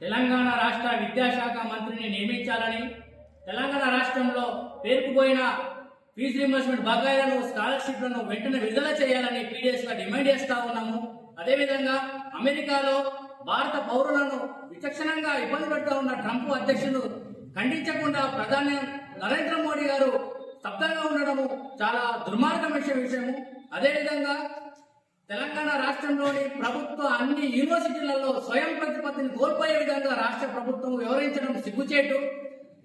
తెలంగాణ రాష్ట్ర విద్యాశాఖ మంత్రిని నియమించాలని తెలంగాణ రాష్ట్రంలో పేరుకుపోయిన ఫీజు రింబర్స్మెంట్ బకాయిలను స్కాలర్షిప్లను వెంటనే విడుదల చేయాలని పీడిఎస్గా డిమాండ్ చేస్తా ఉన్నాము. అదేవిధంగా అమెరికాలో భారత పౌరులను విచక్షణంగా ఇబ్బంది పెడుతూ ఉన్న ట్రంప్ అధ్యక్షులు ఖండించకుండా ప్రధాని నరేంద్ర మోడీ గారు స్తబ్దంగా ఉండడము చాలా దుర్మార్గమైన విషయము. అదేవిధంగా తెలంగాణ రాష్ట్రంలోని ప్రభుత్వ అన్ని యూనివర్సిటీలలో స్వయం ప్రతిపత్తిని కోల్పోయే విధంగా రాష్ట్ర ప్రభుత్వం వివరించడం సిగ్గుచేటు.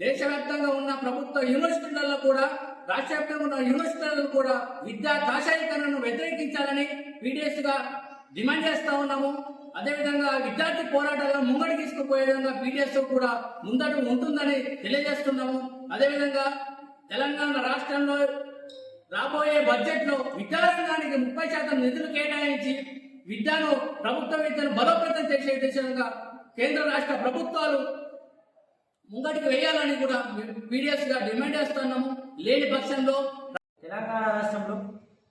దేశవ్యాప్తంగా ఉన్న ప్రభుత్వ యూనివర్సిటీలలో కూడా రాష్ట్ర వ్యాప్తంగా ఉన్న యూనివర్సిటీలలో కూడా విద్యా కాషాయీకరణను వ్యతిరేకించాలని పీడిఎస్గా డిమాండ్ చేస్తా ఉన్నాము. అదేవిధంగా విద్యార్థి పోరాటాలను ముంగడి తీసుకుపోయే విధంగా పీడిఎస్ కూడా ముందడు ఉంటుందని తెలియజేస్తున్నాము. అదేవిధంగా తెలంగాణ రాష్ట్రంలో రాబోయే బడ్జెట్లో విద్యారంగానికి ముప్పై శాతం నిధులు కేటాయించి విద్యను ప్రభుత్వ విద్యను బలోపేతం చేసే దిశగా కేంద్ర రాష్ట్ర ప్రభుత్వాలు ముంగటికి వేయాలని కూడా పీడిఎస్గా డిమాండ్ చేస్తున్నాము. లేని పక్షంలో తెలంగాణ రాష్ట్రంలో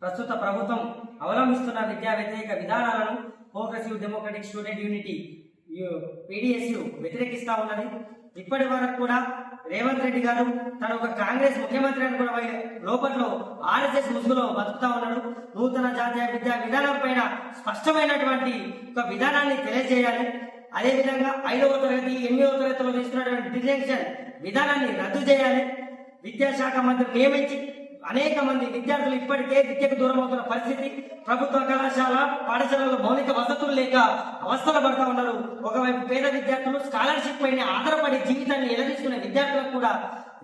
ప్రస్తుత ప్రభుత్వం అవలంబిస్తున్న విద్యా వ్యతిరేక విధానాలను progressive democratic student unity PDSU వ్యతిరేకిస్తా ఉన్నది. ఇప్పటి వరకు కూడా రేవంత్ రెడ్డి గారు తన ఒక కాంగ్రెస్ ముఖ్యమంత్రి అని కూడా వై- లోపట్లో ఆర్ఎస్ఎస్ ముసుగులో బతుకుతా ఉన్నాడు. నూతన జాతీయ విద్యా విధానం పైన స్పష్టమైనటువంటి ఒక విధానాన్ని తెలియజేయాలి. అదేవిధంగా ఐదవ తరగతి ఎనిమిదవ తరగతిలో తీసుకున్నటువంటి డిజెక్షన్ విధానాన్ని రద్దు చేయాలి. విద్యాశాఖ మంత్రి నియమించి అనేక మంది విద్యార్థులు ఇప్పటికే విద్యకు దూరం అవుతున్న పరిస్థితి. ప్రభుత్వ కళాశాల పాఠశాలలో మౌలిక వసతులు లేక అవస్థలు పడతా ఉన్నారు. ఒకవైపు పేద విద్యార్థులు స్కాలర్షిప్ పైన ఆధారపడి జీవితాన్ని ఎలదీసుకునే విద్యార్థులకు కూడా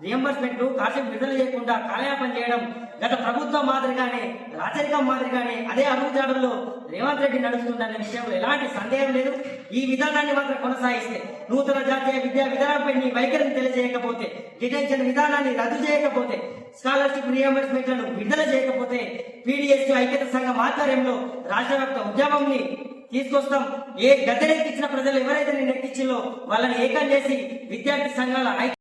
రియంబర్స్మెంట్ కాసేపు విడుదల చేయకుండా కాలయాపన చేయడం గత ప్రభుత్వం మాదిరిగానే రాచరికం మాదిరిగానే అదే అడుగుజాడుల్లో రేవంత్ రెడ్డి నడుస్తుందనే విషయంలో ఎలాంటి సందేహం లేదు. ఈ విధానాన్ని మాత్రం కొనసాగిస్తే నూతన జాతీయ విద్యా విధానంపై నీ వైఖరిని తెలియజేయకపోతే డిటెన్షన్ విధానాన్ని రద్దు చేయకపోతే స్కాలర్షిప్ రియంబర్స్మెంట్లను విడుదల చేయకపోతే పీడిఎస్ ఐక్యత సంఘం ఆధ్వర్యంలో రాష్ట్ర వ్యాప్త ఉద్యమంని తీసుకొస్తాం. ఏ గద్దెనెక్కించిన ప్రజలు ఎవరైతే నిన్న వాళ్ళని ఏకం చేసి విద్యార్థి సంఘాల ఐక్య